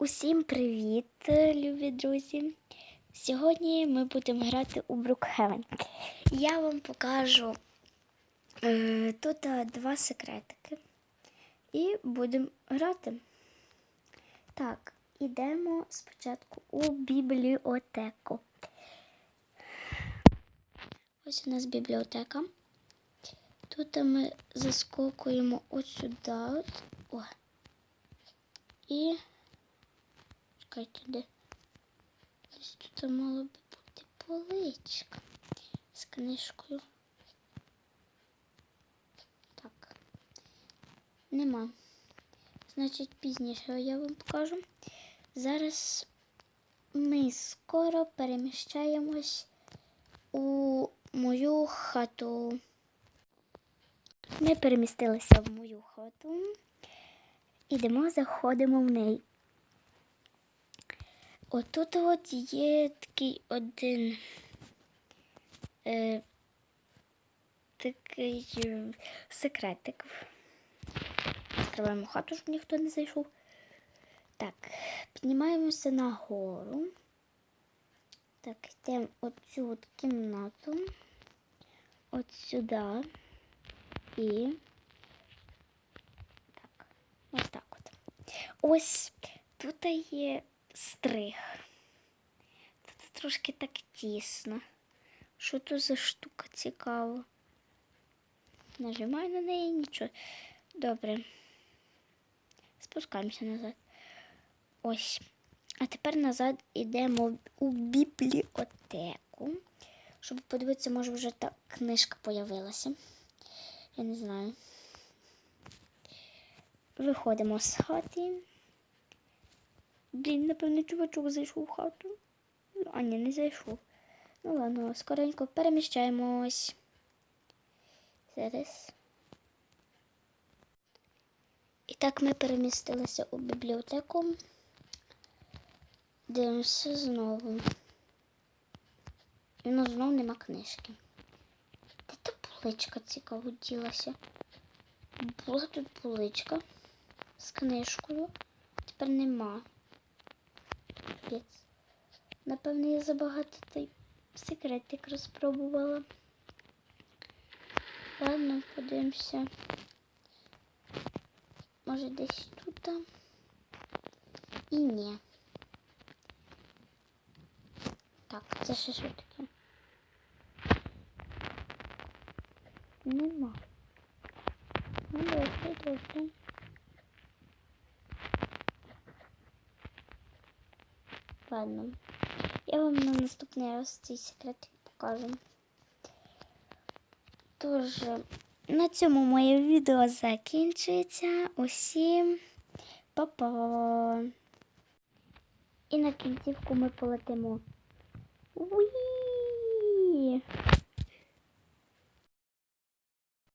Усім привіт, любі друзі! Сьогодні ми будемо грати у Brookhaven. Я вам покажу е, тут е, два секретики. І будемо грати. Так, ідемо спочатку у бібліотеку. Ось у нас бібліотека. Тут ми заскокуємо от сюди. От. О. І Чекайте, де? Тут мало би бути поличка з книжкою. Так. Нема. Значить, пізніше я вам покажу. Зараз ми скоро переміщаємось у мою хату. Ми перемістилися в мою хату. Ідемо, заходимо в неї. Отут от є такий один е, такий е, секретик. Відкриваємо хату, щоб ніхто не зайшов. Так, піднімаємося нагору. Так, йдемо оцю от кімнату. От сюди. І так, ось так от. Ось тут є стриг. Трошки так тісно. Що тут за штука цікава? Нажимаю на неї нічого. Добре. Спускаємося назад. Ось. А тепер назад йдемо у бібліотеку. Щоб подивитися, може вже та книжка появилася. Я не знаю. Виходимо з хати. Блін, напевно, чувачок зайшов в хату. Ну, А ні, не зайшов. Ну ладно, скоренько переміщаємось. Зараз. І так ми перемістилися у бібліотеку. Дивимося знову. І у нас знову нема книжки. Де та поличка цікаво ділася? Була тут поличка з книжкою. Тепер нема. Капець. Напевно, я забагато той секретик розпробувала. Ладно, подивимося. Може десь тут. І ні. Так, це ще що таке? Нема. Ну, добре, добре. Ладно. Я вам на наступний раз цей секрет покажу. Тож, на цьому моє відео закінчується. Усім па-па! І на кінцівку ми полетимо. Уї!